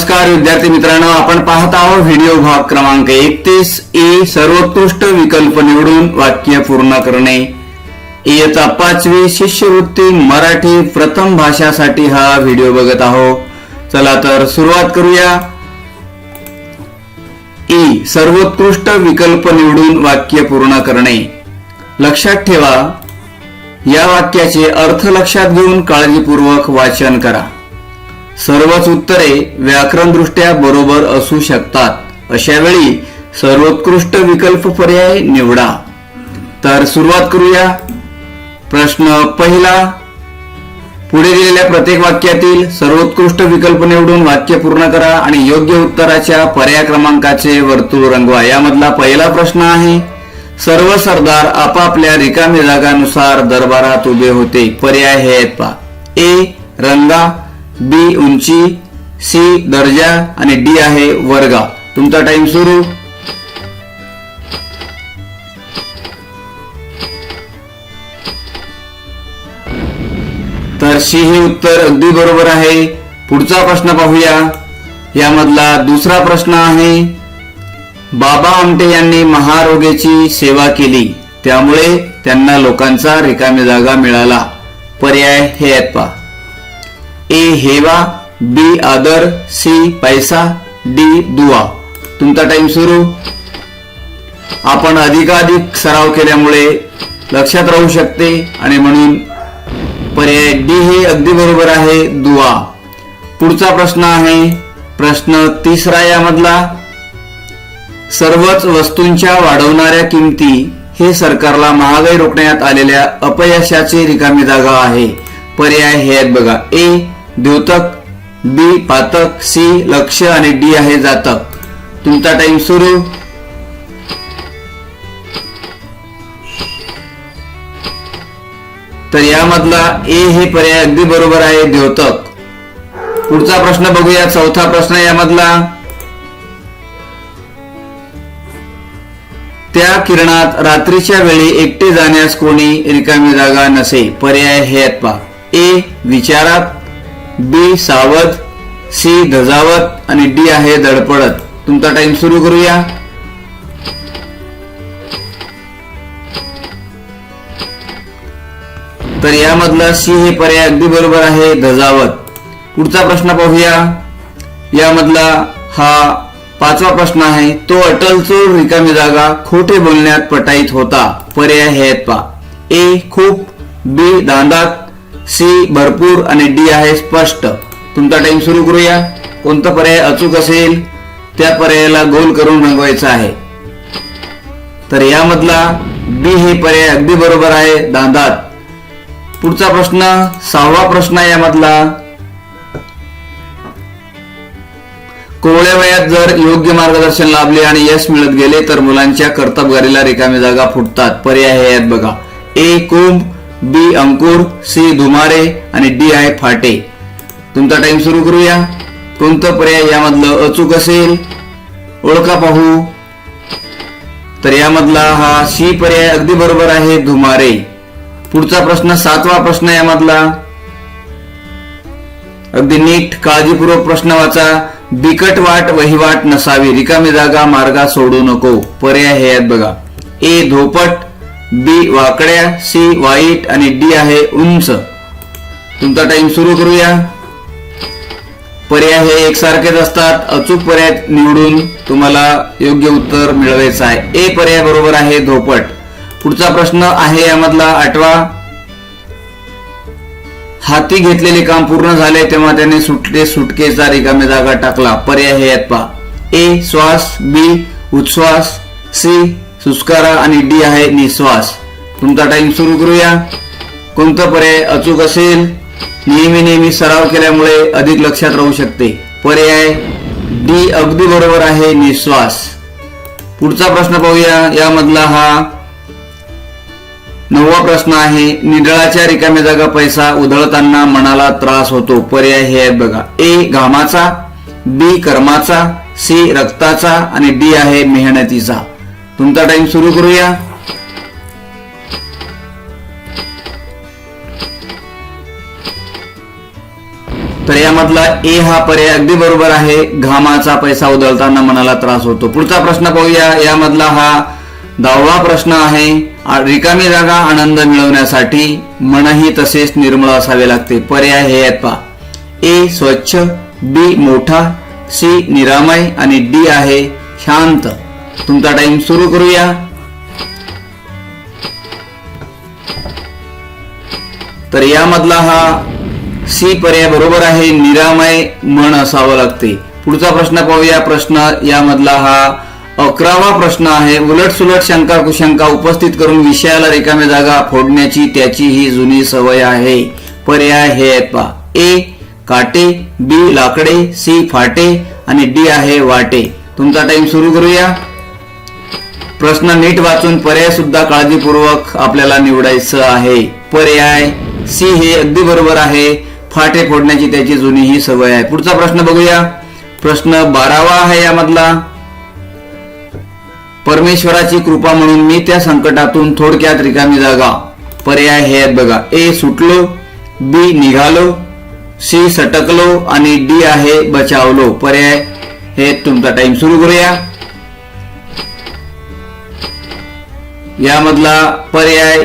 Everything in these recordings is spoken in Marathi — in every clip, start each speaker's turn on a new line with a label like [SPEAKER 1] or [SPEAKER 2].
[SPEAKER 1] नमस्कार विद्यार्थी मित्रांनो आपण पाहत आहोत व्हिडिओ भाग क्रमांक एकतीस. ए सर्वोत्कृष्ट विकल्प निवडून वाक्य पूर्ण करणे. इयत्ता पाचवी शिष्यवृत्ती मराठी प्रथम भाषासाठी हा व्हिडिओ बघत आहो चला तर सुरुवात करूया. ई सर्वोत्कृष्ट विकल्प निवडून वाक्य पूर्ण करणे. लक्षात ठेवा या वाक्याचे अर्थ लक्षात घेऊन काळजीपूर्वक वाचन करा. सर्वच उत्तरे व्याकरणदृष्ट्या बरोबर असू शकतात. अशा वेळी सर्वोत्कृष्ट विकल्प पर्याय निवडा. तर सुरुवात करूया. प्रश्न पहिला. पुढे दिलेल्या प्रत्येक वाक्यातील सर्वोत्कृष्ट विकल्प निवडून वाक्य पूर्ण करा आणि योग्य उत्तराच्या पर्याय क्रमांकाचे वर्तुळ रंगवा. यामधला पहिला प्रश्न आहे सर्व सरदार आपापल्या रिकाम्या जागानुसार दरबारात उभे होते. पर्याय हे आहेत पा ए रंगा. बी उंची सी दर्जा आणि डी आहे वर्गा. तुमचा टाइम सुरू. तर सी हे उत्तर अगदी बरोबर आहे. पुढचा प्रश्न पाहूया. यामधला दुसरा प्रश्न आहे बाबा आमटे यांनी महारोगेची सेवा केली. त्यामुळे त्यांना लोकांचा रिकामी जागा मिळाला. पर्याय हे आहेत पा ए हेवा बी आदर सी पैसा डी दुवा. तुमचा टाइम सुरू. आपण अधिकाधिक सराव केल्यामुळे लक्षात राहू शकते आणि म्हणून पर्याय डी हे अगदी बरोबर आहे दुवा. पुढचा प्रश्न आहे प्रश्न तिसरा यामधला. सर्वच वस्तूंच्या वाढवणाऱ्या किमती हे सरकारला महागाई रोखण्यात आलेल्या अपयशाची रिकामी जागा आहे. पर्याय हे आहेत बघा. ए द्योतक बी पातक सी लक्ष आणि डी आहे जातक. तुमचा टाइम सुरू. तर यामधला ए हे पर्याय अगदी बरोबर आहे द्योतक पुढचा प्रश्न बघूया चौथा प्रश्न यामधला. त्या किरणात रात्रीच्या वेळी एकटे जाण्यास कोणी रिकामी जागा नसे. पर्याय हे आहेत ए विचारात. बी सावध सी धजावत आणि डी आहे धडपडत तुमचा टाइम सुरू करूया. तर यामधला सी हे पर्याय अगदी बरोबर आहे धजावत. पुढचा प्रश्न पाहूया. यामधला हा पाचवा प्रश्न आहे तो अटल चोर रिकामी जागा खोटे बोलण्यात पटाईत होता. पर्याय हे आहेत ए खूप बी दांदात सी भरपूर आणि डी आहे स्पष्ट. तुमचा टाइम सुरू करूया. कोणता पर्याय अचूक असेल त्या पर्यायाला गोल करून रंगवायचा आहे. तर यामधला बी हे पर्याय अगदी बरोबर आहे दांदात. पुढचा प्रश्न सहावा प्रश्न आहे यामधला. कोवळ्या वयात जर योग्य मार्गदर्शन लाभले आणि यश मिळत गेले तर मुलांच्या कर्तबगारीला रिकामी जागा फुटतात. पर्याय हे आहेत बघा. ए कुंभ. बी अंकुर सी धुमारे आणि डी आहे फाटे. तुमचा टाइम सुरू करूया. कोणतं पर्याय यामधलं अचूक असेल? ओळखा पाहू. तर यामधला हा सी पर्याय अगदी बरोबर आहे धुमारे. पुढचा प्रश्न सातवा प्रश्न यामधला. अगदी नीट काळजीपूर्वक प्रश्न वाचा. बिकट वाट वहिवाट नसावी. रिकामी जागा मार्गा सोडू नको. पर्याय हे आहेत बघा. ए धोपट बी वाकड्या सी वाईट आणि डी आहे उंच. तुमचा टाइम सुरू करूया. पर्याय हे एकसारखेच असतात. अचूक पर्याय निवडून तुम्हाला योग्य उत्तर मिळवायचं आहे. ए पर्याय बरोबर आहे धोपट पुढचा प्रश्न आहे यामधला आठवा. हाती घेतलेले काम पूर्ण झाले तेव्हा त्याने सुटले सुटकेचा रिकामे जागा टाकला. पर्याय हे आहेत पा ए श्वास बी उच्छ्वास सी सुस्कारा आणि डी आहे निश्वास तुमचा टाइम सुरू करूया. कोणतं पर्याय अचूक असेल? नेहमी नेहमी सराव केल्यामुळे अधिक लक्षात राहू शकते. पर्याय डी अगदी बरोबर आहे निश्वास पुढचा प्रश्न पाहूया. यामधला हा नववा प्रश्न आहे. निडळाच्या रिकाम्या जागा पैसा उधळताना मनाला त्रास होतो. पर्याय हे आहेत बघा. ए घामाचा बी कर्माचा सी रक्ताचा आणि डी आहे मेहनतीचा. तुमचा टाइम सुरू करूया. तर यामधला ए हा पर्याय अगदी बरोबर आहे. घामाचा पैसा उधळताना मनाला त्रास होतो. पुढचा प्रश्न पाहूया. यामधला हा दहावा प्रश्न आहे. रिकामी जागा आनंद मिळवण्यासाठी मनही तसेच निर्मळ असावे लागते. पर्याय हे आहेत पहा. ए स्वच्छ बी मोठा सी निरामय आणि डी आहे शांत. तुमचा टाइम सुरू करूया. तर यामधला हा सी पर्याय बरोबर आहे निरामय म्हण असावं लागते. पुढचा प्रश्न पाहूया. प्रश्न यामधला हा अकरावा प्रश्न आहे. उलट सुलट शंका कुशंका उपस्थित करून विषयाला रिकाम्या जागा फोडण्याची त्याची ही जुनी सवय आहे. पर्याय हे आहेत ए काटे. बी लाकडे. सी फाटे. आणि डी आहे वाटे. तुमचा टाइम सुरू करूया. प्रश्न नीट वाचून पर्याय सुद्धा काळजीपूर्वक आपल्याला निवडायचं आहे. पर्याय सी हे अगदी बरोबर आहे. फाटे फोडण्याची त्याची जुनी ही सवय आहे. पुढचा प्रश्न बघूया. प्रश्न बारावा आहे यामधला. परमेश्वराची कृपा म्हणून मी त्या संकटातून थोडक्यात रिकामी जागा. पर्याय हे आहेत बघा. ए सुटलो बी निघालो सी सटकलो आणि डी आहे बचावलो. पर्याय हे तुमचा टाइम सुरू करूया. यामधला पर्याय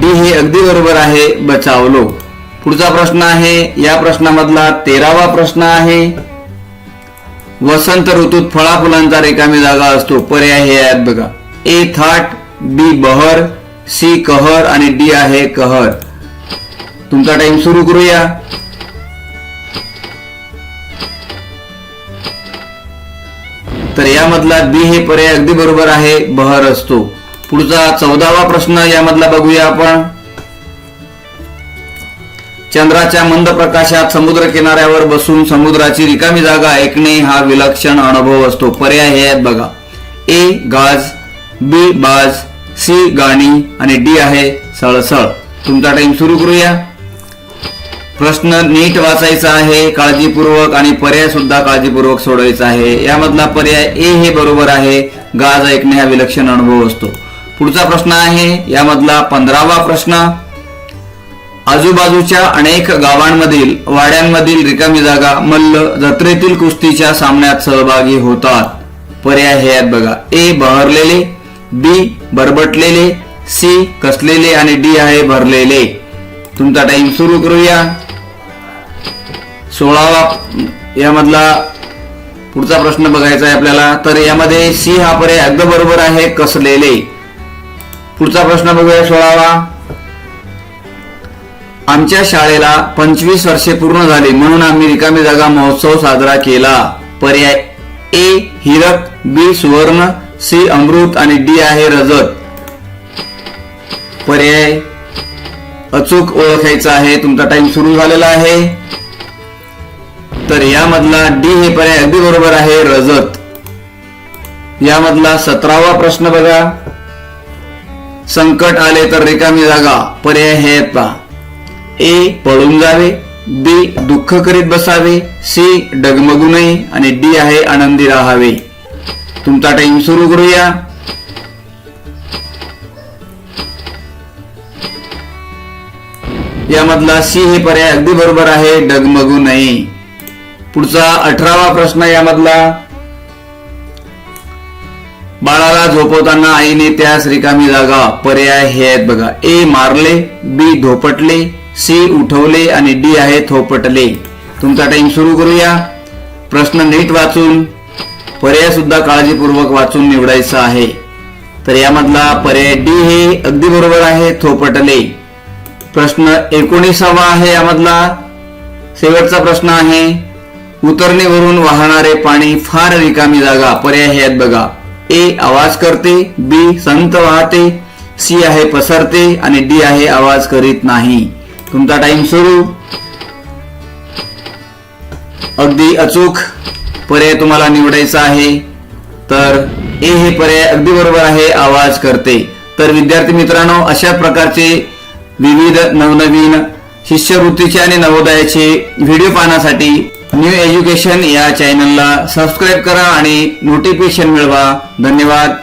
[SPEAKER 1] डी हे अगदी बरोबर आहे बचावलो. पुढचा प्रश्न आहे या प्रश्नामधला तेरावा प्रश्न आहे. वसंत ऋतूत फळा फुलांचा रिकामी जागा असतो पर्याय हे आहेत बघा. ए थाट बी बहर सी कहर आणि डी आहे कहर. तुमचा टाइम सुरू करूया. तर यामधला बी हे पर्याय अगदी बरोबर आहे बहर असतो. पुढचा चौदावा प्रश्न यामधला बघूया आपण. चंद्राच्या मंद प्रकाशात समुद्र किनाऱ्यावर बसून समुद्राची रिकामी जागा ऐकणे हा विलक्षण अनुभव असतो. पर्याय हे आहेत बघा. ए गाज बी बाज सी गाणी आणि डी आहे सळसळ. तुमचा टाइम सुरू करूया. प्रश्न नीट वाचायचा आहे काळजीपूर्वक आणि पर्याय सुद्धा काळजीपूर्वक सोडवायचा आहे. यामधला पर्याय ए हे बरोबर आहे. गाज ऐकणे हा विलक्षण अनुभव असतो. पुढचा प्रश्न आहे यामधला पंधरावा प्रश्न. आजूबाजूच्या अनेक गावांमधील वाड्यांमधील रिकामी जागा मल्ल जत्रेतील कुस्तीच्या सामन्यात सहभागी होतात. पर्याय हे आहेत बघा. ए बहरलेले. बी बरबटलेले. सी कसलेले आणि डी आहे भरलेले. तुमचा टाइम सुरू करूया. सोळावा यामधला पुढचा प्रश्न बघायचा आहे आपल्याला. तर यामध्ये सी हा पर्याय अगदी बरोबर आहे कसलेले. पुढचा प्रश्न बघूया सोळावा. आमच्या शाळेला पंचवीस वर्षे पूर्ण झाली म्हणून आम्ही रिकामी जागा महोत्सव साजरा केला. पर्याय ए हिरक बी सुवर्ण सी अमृत आणि डी आहे रजत. पर्याय अचूक ओळखायचा आहे तुमचा टाइम सुरू झालेला आहे. तर यामधला डी हे पर्याय अगदी बरोबर आहे रजत. यामधला सतरावा प्रश्न बघा. संकट आले तर रिकामी जागा पर्याय हे आहेत ए पळून जावे. बी दुःख करीत बसावे. सी डगमगू नये. आणि डी आहे आनंदी राहावे. तुमचा टाइम सुरू करूया. यामधला सी हे पर्याय अगदी बरोबर आहे डगमगू नये. पुढचा अठरावा प्रश्न यामधला. बाळाला झोपवताना आईने त्यास रिकामी जागा पर्याय हे आहेत बघा. ए मारले बी धोपटले सी उठवले आणि डी आहे थोपटले. तुमचा टाइम सुरू करूया. प्रश्न नीट वाचून पर्याय सुद्धा काळजीपूर्वक वाचून निवडायचा आहे. तर यामधला पर्याय डी हे अगदी बरोबर आहे थोपटले. प्रश्न एकोणीसावा आहे यामधला. शेवटचा प्रश्न आहे. उतरणीवरून वाहणारे पाणी फार रिकामी जागा पर्याय हे आहेत बघा. ए आवाज करते बी संत वाहते सी आहे पसरते आणि डी आहे आवाज करीत नाही. तुमचा टाइम सुरू. अगदी अचूक पर्याय तुम्हाला निवडायचा आहे. तर ए हे पर्याय अगदी बरोबर आहे आवाज करते. तर विद्यार्थी मित्रांनो अशा प्रकारचे विविध नवनवीन शिष्यवृत्तीचे आणि नवोदयाचे व्हिडिओ पाहण्यासाठी न्यू एज्युकेशन या चॅनलला सबस्क्राईब करा आणि नोटिफिकेशन मिळवा. धन्यवाद.